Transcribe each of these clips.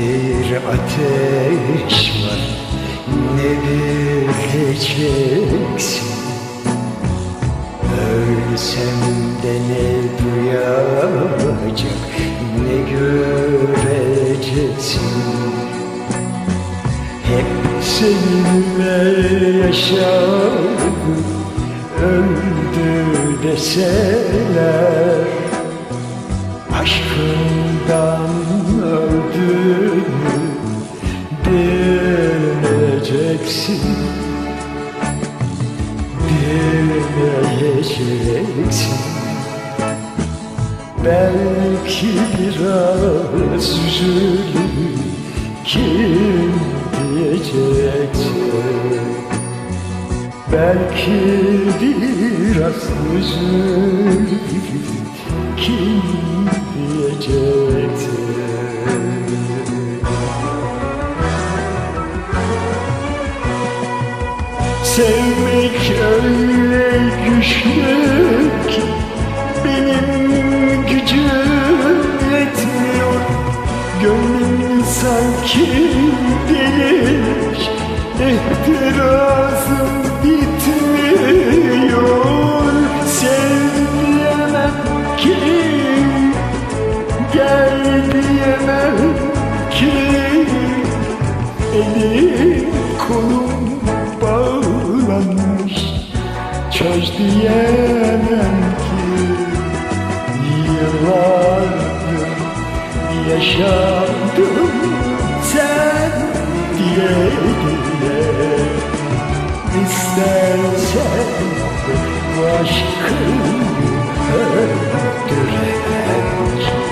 bir ateş var. Ne bileceksin Ölsem de ne duyacak Ne göreceksin? Hep seninle yaşadım Öldü deseler Aşkından öldüğünü bileceksin Bileceksin Belki biraz üzülür kim diyeceksin Belki biraz üzülür kim diyecekti Sevmek öyle güçlü Benim gücüm yetmiyor. Gönlüm sanki delik İhtirazım Çöz diyemem ki Yıllardır yaşadım sen diye diye. İstersen bu aşkı öldüremem ki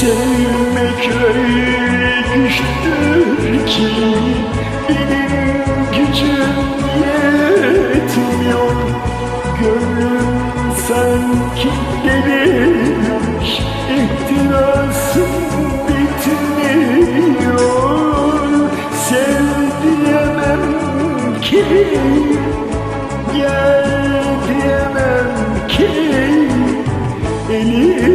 Sevmek öyle güçtür ki Benim gücüm yetmiyor. Gönlüm sanki delirmiş İhtirasım bitmiyor. Sev diyemem ki Gel diyemem ki Elim